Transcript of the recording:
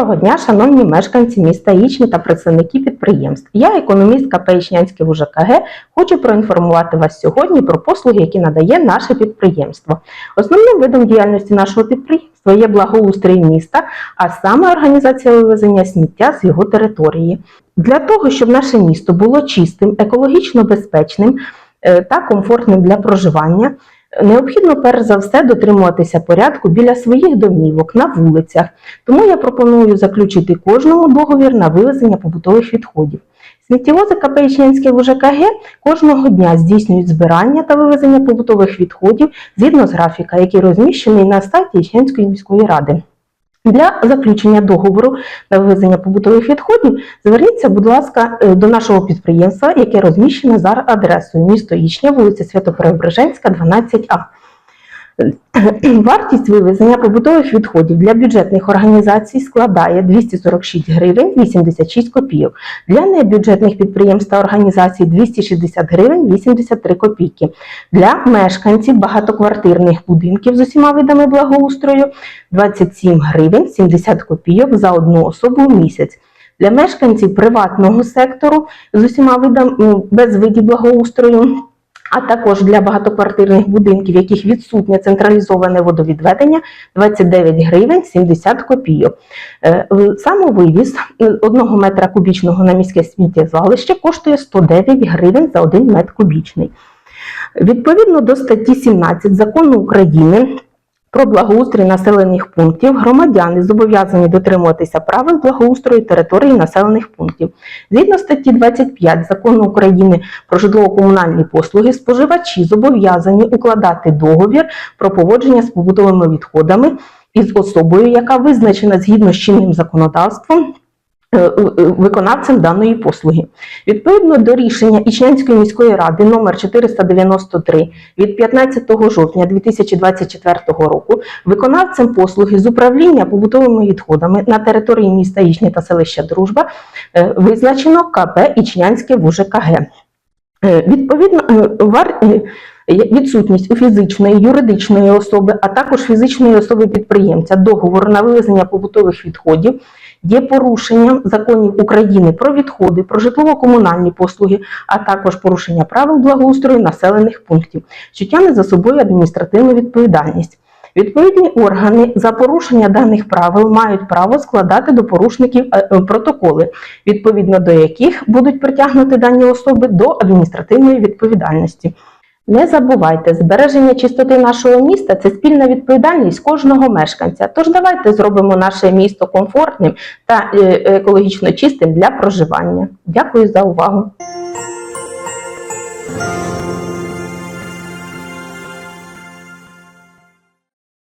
Доброго дня, шановні мешканці міста Ічні та представники підприємств. Я, економістка Пеічнянське ВУЖКГ, хочу проінформувати вас сьогодні про послуги, які надає наше підприємство. Основним видом діяльності нашого підприємства є благоустрій міста, а саме організація вивезення сміття з його території. Для того, щоб наше місто було чистим, екологічно безпечним е, та комфортним для проживання, необхідно перш за все дотримуватися порядку біля своїх домівок, на вулицях. Тому я пропоную заключити кожному договір на вивезення побутових відходів. Сміттєвози КП Ічнянське ВЖКГ кожного дня здійснюють збирання та вивезення побутових відходів згідно з графіка, який розміщений на сайті Ічнянської міської ради. Для заключення договору на вивезення побутових відходів зверніться, будь ласка, е, до нашого підприємства, яке розміщене за адресою місто Ічня, вулиця Свято-Преображенська, 12А. Вартість вивезення побутових відходів для бюджетних організацій складає 246 гривень 86 копійок. Для небюджетних підприємств та організацій 260 гривень 83 копійки. Для мешканців багатоквартирних будинків з усіма видами благоустрою 27 гривень 70 копійок за одну особу в місяць. Для мешканців приватного сектору з усіма видами без видів благоустрою а також для багатоквартирних будинків, яких відсутнє централізоване водовідведення 29 гривень 70 копійок. Е, Самовивіз 1 метра кубічного на міське сміттєзвалище коштує 109 гривень за 1 метр кубічний. Відповідно до статті 17 закону України про благоустрій населених пунктів громадяни зобов'язані дотримуватися правил благоустрою території населених пунктів. Згідно статті 25 закону України про житлово-комунальні послуги, споживачі зобов'язані укладати договір про поводження з побутовими відходами із особою, яка визначена згідно з чинним законодавством. Е, е, Виконавцем даної послуги відповідно до рішення Ічнянської міської ради номер 493 від 15 жовтня 2024 року виконавцем послуги з управління побутовими відходами на території міста Ічні та селища Дружба е, визначено КП Ічнянське ВУЖКГ. Відповідно, відсутність у фізичної, юридичної особи, а також фізичної особи підприємця договору на вивезення побутових відходів є порушенням законів України про відходи, про житлово-комунальні послуги, а також порушення правил благоустрою населених пунктів, що тягне за собою адміністративну відповідальність. Відповідні органи за порушення даних правил мають право складати до порушників е, е, протоколи, відповідно до яких будуть притягнути дані особи до адміністративної відповідальності. Не забувайте, збереження чистоти нашого міста це спільна відповідальність кожного мешканця. Тож давайте зробимо наше місто комфортним та е, екологічно чистим для проживання. Дякую за увагу.